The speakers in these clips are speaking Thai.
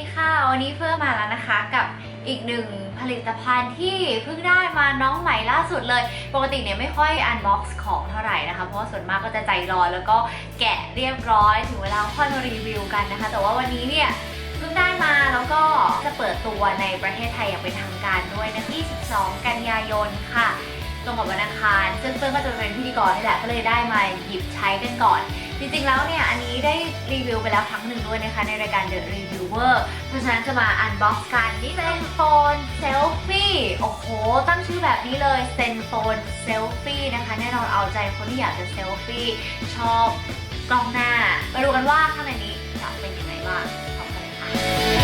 ดีค่ะ วันนี้เพิ่มมาแล้วนะคะกับอีกหนึ่งผลิตภัณฑ์ที่เพิ่งได้มาน้องใหม่ล่าสุดเลย ปกติเนี่ยไม่ค่อยอันบ็อกซ์ของเท่าไหร่นะคะ เพราะว่าส่วนมากก็จะใจร้อนแล้วก็แกะเรียบร้อย ถึงเวลาค่อยมารีวิวกันนะคะ แต่ว่าวันนี้เนี่ยเพิ่งได้มาแล้วก็จะเปิดตัวในประเทศไทยอย่างเป็นทางการด้วยนะที่12กันยายนค่ะ ตรงกับวันอังคารซึ่งเฟิร์นก็จะเป็นพิธีกรนี่แหละก็เลยได้มาหยิบใช้กันก่อน จริงๆแล้วเนี่ยอันนี้ได้รีวิวไปแล้วครั้งหนึ่งด้วยนะคะในรายการ The Reviewer เพราะฉะนั้นจะมาอันบ็อกซ์กันนี่เป็นโฟนเซลฟี่โอ้โห ตั้งชื่อแบบนี้เลยเซนโฟนเซลฟี่นะคะแน่นอนเอาใจคนที่อยากจะเซลฟี่ชอบกล้องหน้ามาดูกันว่าข้างในนี้จะเป็นยังไงบ้างพร้อมกันเลยค่ะ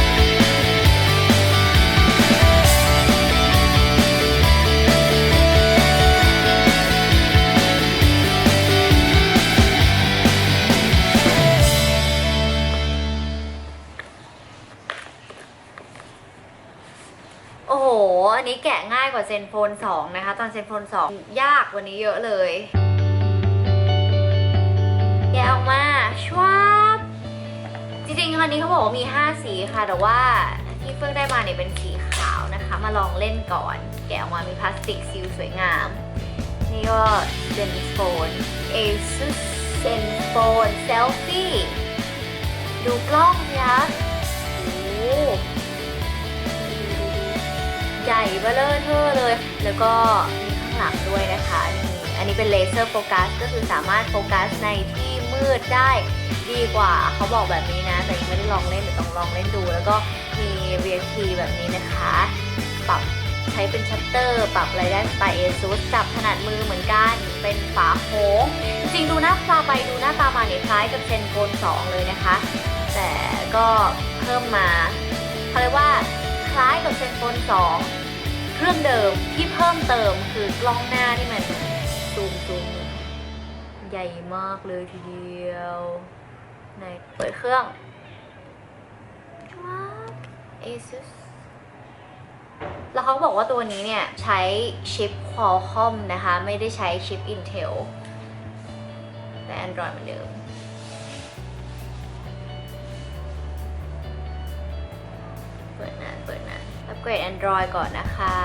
โอ้โห อันนี้แกะง่ายกว่าเซนโฟน2 นะคะ ตอนเซนโฟน2 ยากกว่านี้เยอะเลย แกะออกมาชวาบจริงๆอันนี้เขาบอกว่ามี 5 สีค่ะ แต่ว่าที่เฟิ่งได้มาเนี่ยเป็นสีขาวนะคะ มาลองเล่นก่อน แกะออกมามีพลาสติกซีลสวยงาม นี่ก็เซนโฟน ASUS เซนโฟนเซลฟี่ ดูกล้องสิคะโอ้ ญ่เบ้อเลอเทอเลย แล้วก็มีข้างหลังด้วยนะคะนี่อันนี้เป็นเลเซอร์โฟกัสก็คือสามารถโฟกัสในที่มืดได้ดีกว่าเขาบอกแบบนี้นะ แต่ยังไม่ได้ลองเล่นเดี๋ยวต้องลองเล่นดู แล้วก็มี VFT แบบนี้นะคะ ปรับใช้เป็นชัตเตอร์ ปรับอะไรได้สไตล์ ASUS จับขนาดมือเหมือนกัน เป็นฝาโค้งจริงดูหน้าตาไปดูหน้าตามาเนี่ยคล้ายกับเซนโกน2 เลยนะคะ แต่ก็เพิ่มมาเขาเรียกว่าคล้ายกับเซนโฟน2 รื่องเดิมที่เพิ่มเติมคือกล้องหน้าที่มันซูมซูมใหญ่มากเลยทีเดียวไหนเปิดเครื่องว้า ASUS แล้วเขาบอกว่าตัวนี้เนี่ย ใช้ชิป Qualcomm นะคะ ไม่ได้ใช้ชิป Intel แต่ Android เหมือนเดิมเปิดนะเปิดนะอัป เกรด Android ก่อนนะคะ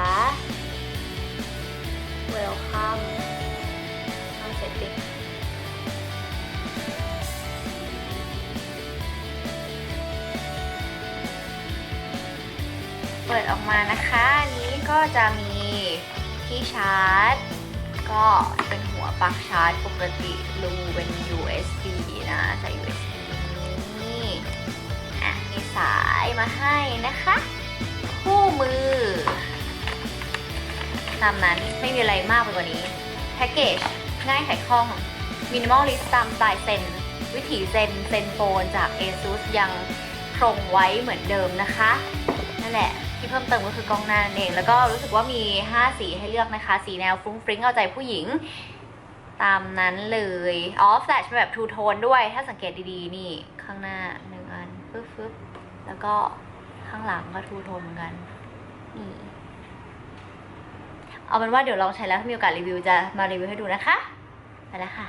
Welcome เข้า setting เปิดออกมานะคะอันนี้ก็จะมีที่ชาร์จ ก็เป็นหัวปลั๊กชาร์จปกติรูเป็น USB นะใส่ USB นี่อะมีสายมาให้นะคะ คู่มือ ตามนั้นไม่มีอะไรมากไปกว่านี้ แพ็กเกจ ง่ายไขคล่อง มินิมอลลิสตามสไตล์เซน วิถีเซนเซนโฟนจาก ASUS ยังคงไว้เหมือนเดิมนะคะ นั่นแหละที่เพิ่มเติมก็คือกล้องหน้านั่นเอง แล้วก็รู้สึกว่ามี 5 สีให้เลือกนะคะ สีแนวฟรุ้งฟริ้งเอาใจผู้หญิงตามนั้นเลยอ๋อแฟลชเป็นแบบทูโทนด้วย ถ้าสังเกตดีๆ นี่ ข้างหน้าหนึ่งอันฟึบฟึบแล้วก็ ข้างหลังก็ทูโทนเหมือนกัน นี่ เอาเป็นว่าเดี๋ยวลองใช้แล้วถ้ามีโอกาสรีวิวจะมารีวิวให้ดูนะคะ ไปแล้วค่ะ